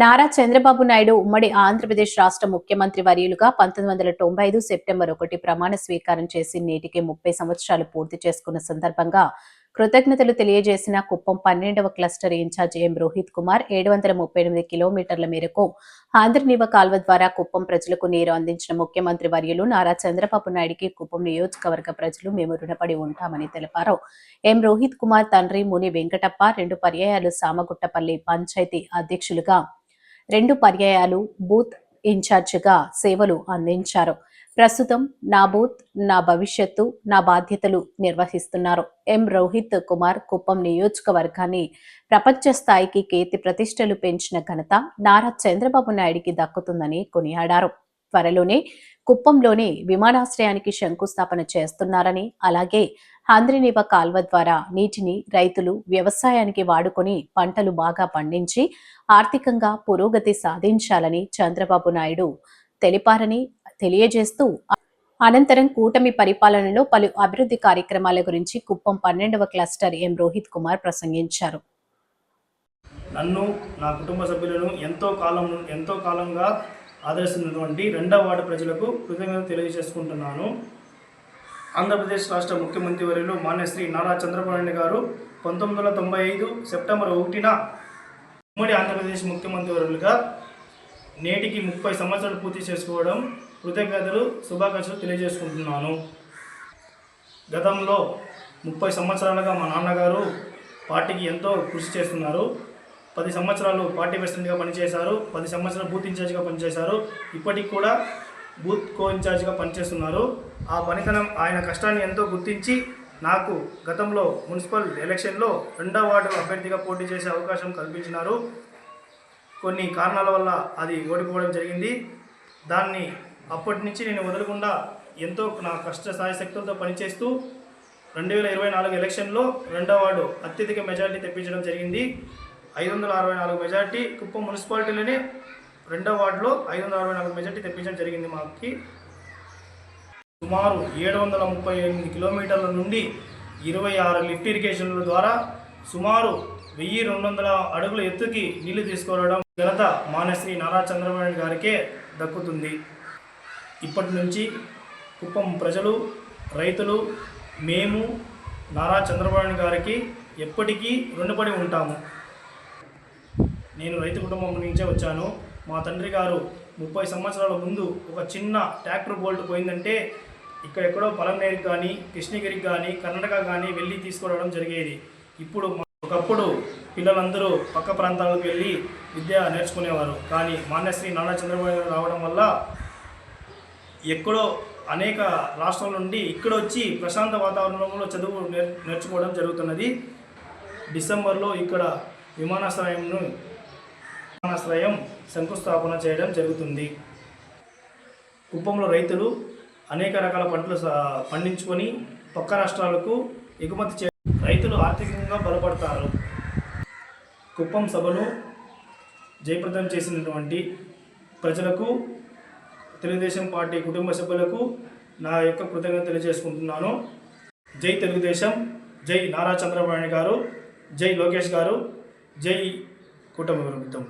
నారా చంద్రబాబు నాయుడు ఉమ్మడి ఆంధ్రప్రదేశ్ రాష్ట్ర ముఖ్యమంత్రి వర్యులుగా పంతొమ్మిది వందల తొంభై ఐదు సెప్టెంబర్ ఒకటి ప్రమాణ స్వీకారం చేసి నేటికి ముప్పై సంవత్సరాలు పూర్తి చేసుకున్న సందర్భంగా కృతజ్ఞతలు తెలియజేసిన కుప్పం పన్నెండవ cluster in-charge M Rohit Kumar ఏడు వందల ముప్పై ఎనిమిది కిలోమీటర్ల మేరకు ఆంధ్రనీవ కాల్వ ద్వారా కుప్పం ప్రజలకు నీరు అందించిన ముఖ్యమంత్రి వర్యులు నారా చంద్రబాబు నాయుడికి కుప్పం నియోజకవర్గ ప్రజలు మేము రుణపడి ఉంటామని తెలిపారు. ఎం రోహిత్ కుమార్ తండ్రి ముని వెంకటప్ప రెండు పర్యాయాలు సామగుట్టపల్లి పంచాయతీ అధ్యక్షులుగా రెండు పర్యాయాలు బూత్ ఇన్ఛార్జిగా సేవలు అందించారు. ప్రస్తుతం నా బూత్ నా భవిష్యత్తు నా బాధ్యతలు నిర్వహిస్తున్నారు. ఎం. రోహిత్ కుమార్ కుప్పం నియోజకవర్గాన్ని ప్రపంచ స్థాయికి కీర్తి ప్రతిష్టలు పెంచిన ఘనత నారా చంద్రబాబు నాయుడికి దక్కుతుందని కొనియాడారు. త్వరలోనే కుప్పంలోని విమానాశ్రయానికి శంకుస్థాపన చేస్తున్నారని అలాగే హంద్రినివ కాల్వ ద్వారా నీటిని రైతులు వ్యవసాయానికి వాడుకొని పంటలు బాగా పండించి ఆర్థికంగా పురోగతి సాధించాలని చంద్రబాబు నాయుడు తెలిపారని తెలియజేస్తూ అనంతరం కూటమి పరిపాలనలో పలు అభివృద్ధి కార్యక్రమాల గురించి కుప్పం పన్నెండవ క్లస్టర్ ఎం. రోహిత్ కుమార్ ప్రసంగించారు. నన్ను నా కుటుంబ సభ్యులను ఎంతో కాలం ఎంతో కాలంగా ఆదరిస్తున్నటువంటి రెండవ వార్డు ప్రజలకు కృతజ్ఞత తెలియజేసుకుంటున్నాను. ఆంధ్రప్రదేశ్ రాష్ట్ర ముఖ్యమంత్రి వర్యులు మాన్యశ్రీ నారా చంద్రబాబు నాయుడు గారు పంతొమ్మిది వందల తొంభై ఐదు సెప్టెంబర్ ఒకటిన ఉమ్మడి ఆంధ్రప్రదేశ్ ముఖ్యమంత్రి వర్యులుగా నేటికి ముప్పై సంవత్సరాలు పూర్తి చేసుకోవడం కృతజ్ఞతలు శుభాకాంక్షలు తెలియజేసుకుంటున్నాను. గతంలో ముప్పై సంవత్సరాలుగా మా నాన్నగారు పార్టీకి ఎంతో కృషి చేస్తున్నారు. పది సంవత్సరాలు పార్టీ ప్రెసిడెంట్గా పనిచేశారు పది సంవత్సరాలు బూత్ ఇన్ఛార్జ్గా పనిచేశారు. ఇప్పటికి కూడా బూత్ కో ఇన్ఛార్జ్గా పనిచేస్తున్నారు. ఆ పనితనం ఆయన కష్టాన్ని ఎంతో గుర్తించి నాకు గతంలో మున్సిపల్ ఎలక్షన్లో రెండవ వార్డు అభ్యర్థిగా పోటీ చేసే అవకాశం కల్పించినారు. కొన్ని కారణాల వల్ల అది ఓడిపోవడం జరిగింది. దాన్ని అప్పటి నుంచి నేను వదలకుండా ఎంతో నా కష్ట స్థాయి శక్తులతో పనిచేస్తూ రెండు వేల ఇరవై నాలుగు ఎలక్షన్లో రెండవ వార్డు అత్యధిక మెజారిటీ తెప్పించడం జరిగింది. ఐదు వందల అరవై నాలుగు మెజారిటీ కుప్పం మున్సిపాలిటీలోనే రెండో వార్డులో ఐదు వందల అరవై నాలుగు మెజార్టీ తెప్పించడం జరిగింది మాకి. సుమారు ఏడు వందల ముప్పై ఎనిమిది కిలోమీటర్ల నుండి ఇరవై ఆరు లిఫ్ట్ ఇరిగేషన్ల ద్వారా సుమారు వెయ్యి రెండు వందల అడుగుల ఎత్తుకి నీళ్ళు తీసుకురావడం ఘనత మానశ్రీ నారా చంద్రబాబు నాయుడు గారికే దక్కుతుంది. ఇప్పటి నుంచి కుప్పం ప్రజలు రైతులు మేము నారా చంద్రబాబు గారికి ఎప్పటికీ రుణపడి ఉంటాము. నేను రైతు కుటుంబం నుంచే వచ్చాను. మా తండ్రి గారు ముప్పై సంవత్సరాల ముందు ఒక చిన్న ట్రాక్టర్ బోల్ట్ పోయిందంటే ఇక్కడెక్కడో పలంనేరికి కానీ కృష్ణగిరికి కానీ కర్ణాటక కానీ వెళ్ళి తీసుకురావడం జరిగేది. ఇప్పుడు ఒకప్పుడు పిల్లలందరూ పక్క ప్రాంతాలకు వెళ్ళి విద్య నేర్చుకునేవారు. కానీ మాన్యశ్రీ నారా చంద్రబాబు గారు రావడం వల్ల ఎక్కడో అనేక రాష్ట్రాల నుండి ఇక్కడ వచ్చి ప్రశాంత వాతావరణంలో చదువు నేర్ నేర్చుకోవడం జరుగుతున్నది. డిసెంబర్లో ఇక్కడ విమానాశ్రయంను విమానాశ్రయం శంకుస్థాపన చేయడం జరుగుతుంది. కుప్పంలో రైతులు అనేక రకాల పంటలు పండించుకొని పక్క రాష్ట్రాలకు ఎగుమతి చే రైతులు ఆర్థికంగా బలపడతారు. కుప్పం సభను జయప్రదం చేసినటువంటి ప్రజలకు తెలుగుదేశం పార్టీ కుటుంబ సభ్యులకు నా యొక్క కృతజ్ఞత తెలియజేసుకుంటున్నాను. జై తెలుగుదేశం జై నారా చంద్రబాబు నాయుడు గారు జై లోకేష్ గారు జై కూటమి ప్రభుత్వం.